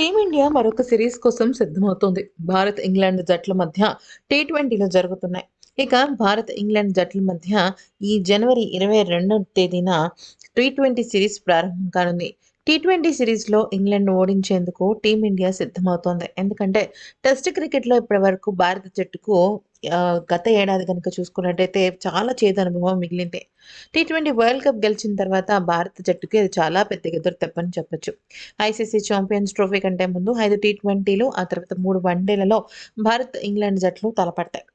Team India మరొక series కోసం సిద్ధమవుతోంది. భారత్ ఇంగ్లాండ్ జట్ల మధ్య టీ ట్వంటీలో జరుగుతున్నాయి. ఇక భారత్ ఇంగ్లాండ్ జట్ల మధ్య ఈ జనవరి ఇరవై రెండవ తేదీన టీ ట్వంటీ సిరీస్ ప్రారంభం కానుంది. టీ ట్వంటీ సిరీస్లో ఇంగ్లాండ్ ఓడించేందుకు టీమిండియా సిద్ధమవుతోంది. ఎందుకంటే టెస్ట్ క్రికెట్లో ఇప్పటి వరకు భారత జట్టుకు గత ఏడాది కనుక చూసుకున్నట్టయితే చాలా చేదు అనుభవం మిగిలింది. టీ ట్వంటీ వరల్డ్ కప్ గెలిచిన తర్వాత భారత జట్టుకి అది చాలా పెద్ద ఎదురు తెప్పని చెప్పొచ్చు. ఐసీసీ ఛాంపియన్స్ ట్రోఫీ కంటే ముందు ఐదు టీ ట్వంటీలు ఆ తర్వాత మూడు వన్డేలలో భారత్ ఇంగ్లాండ్ జట్లు తలపడతాయి.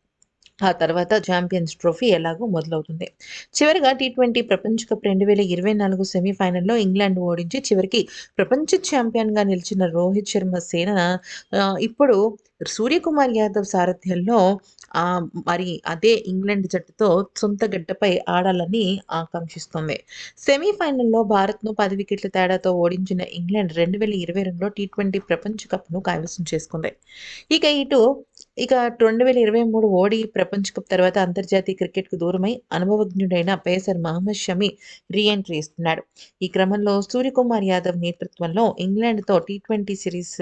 ఆ తర్వాత ఛాంపియన్స్ ట్రోఫీ ఎలాగో మొదలవుతుంది. చివరిగా టీ ట్వంటీ ప్రపంచ కప్ రెండు వేల ఇరవై నాలుగు సెమీఫైనల్లో ఇంగ్లాండ్ ఓడించి చివరికి ప్రపంచ ఛాంపియన్గా నిలిచిన రోహిత్ శర్మ సేన ఇప్పుడు సూర్యకుమార్ యాదవ్ సారథ్యంలో మరి అదే ఇంగ్లాండ్ జట్టుతో సొంత గడ్డపై ఆడాలని ఆకాంక్షిస్తుంది. సెమీఫైనల్లో భారత్ను పది వికెట్ల తేడాతో ఓడించిన ఇంగ్లాండ్ రెండు వేల ఇరవై రెండులో టీ ట్వంటీ ప్రపంచ కప్ను కైవసం చేసుకుంది. ఇక ఇటు ఇక రెండు వేల ఇరవై మూడు ఓడి ప్రపంచ కప్ తర్వాత అంతర్జాతీయ క్రికెట్కు దూరమై అనుభవజ్ఞుడైన pacer Mohammed Shami re entry ఇస్తున్నాడు. ఈ క్రమంలో సూర్యకుమార్ యాదవ్ నేతృత్వంలో ఇంగ్లాండ్తో టీ ట్వంటీ సిరీస్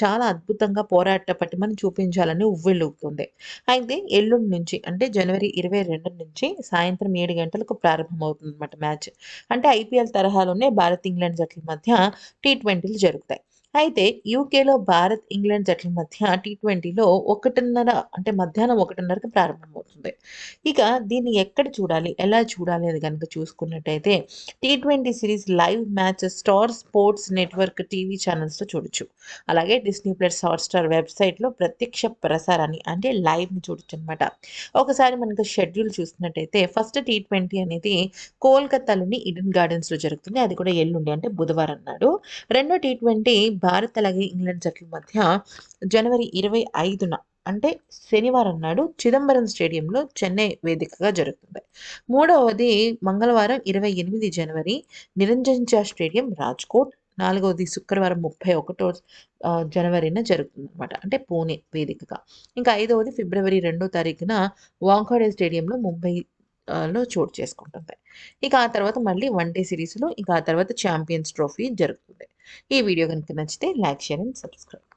చాలా అద్భుతంగా పోరాట పటిమను చూపించాలని ఉవ్విళ్ళూపుతుంది అయితే ఎల్లుండి నుంచి అంటే జనవరి ఇరవై రెండు నుంచి సాయంత్రం ఏడు గంటలకు ప్రారంభమవుతుంది అనమాట మ్యాచ్. అంటే ఐపీఎల్ తరహాలోనే భారత్ ఇంగ్లాండ్ జట్ల మధ్య టీ ట్వంటీలు జరుగుతాయి. అయితే యూకేలో భారత్ ఇంగ్లాండ్ జట్ల మధ్య టీ ట్వంటీలో ఒకటిన్నర అంటే మధ్యాహ్నం ఒకటిన్నరకు ప్రారంభమవుతుంది. ఇక దీన్ని ఎక్కడ చూడాలి? ఎలా చూడాలి అని కనుక చూసుకున్నట్టయితే T twenty series live match Star Sports network TV ఛానల్స్లో చూడొచ్చు. అలాగే డిస్నీ ప్లస్ హాట్స్టార్ వెబ్సైట్లో ప్రత్యక్ష ప్రసారాన్ని అంటే లైవ్ని చూడొచ్చు అనమాట ఒకసారి మనకు షెడ్యూల్ చూసినట్టయితే ఫస్ట్ టీ ట్వంటీ అనేది కోల్కతాలోని ఇడన్ గార్డెన్స్లో జరుగుతుంది. అది కూడా ఎల్లుండి అంటే బుధవారం నాడు. రెండో టీ ట్వంటీ భారత్ అలాగే ఇంగ్లాండ్ జట్ల మధ్య జనవరి ఇరవై ఐదున అంటే శనివారం నాడు చిదంబరం స్టేడియంలో చెన్నై వేదికగా జరుగుతుంది. మూడవది మంగళవారం ఇరవై ఎనిమిది జనవరి నిరంజన్ చా స్టేడియం రాజ్కోట్. నాలుగవది శుక్రవారం ముప్పై ఒకటో జనవరిన జరుగుతుంది అనమాట అంటే పూణే వేదికగా. ఇంకా ఐదవది ఫిబ్రవరి రెండో తారీఖున వాంఖాడే స్టేడియంలో ముంబై లో చోటు చేసుకుంటుంది. ఇక ఆ తర్వాత మళ్ళీ వన్ డే సిరీస్లో ఇక ఆ తర్వాత ఛాంపియన్స్ ట్రోఫీ జరుగుతుంది. ఈ వీడియో కనుక నచ్చితే లైక్ షేర్ అండ్ సబ్స్క్రైబ్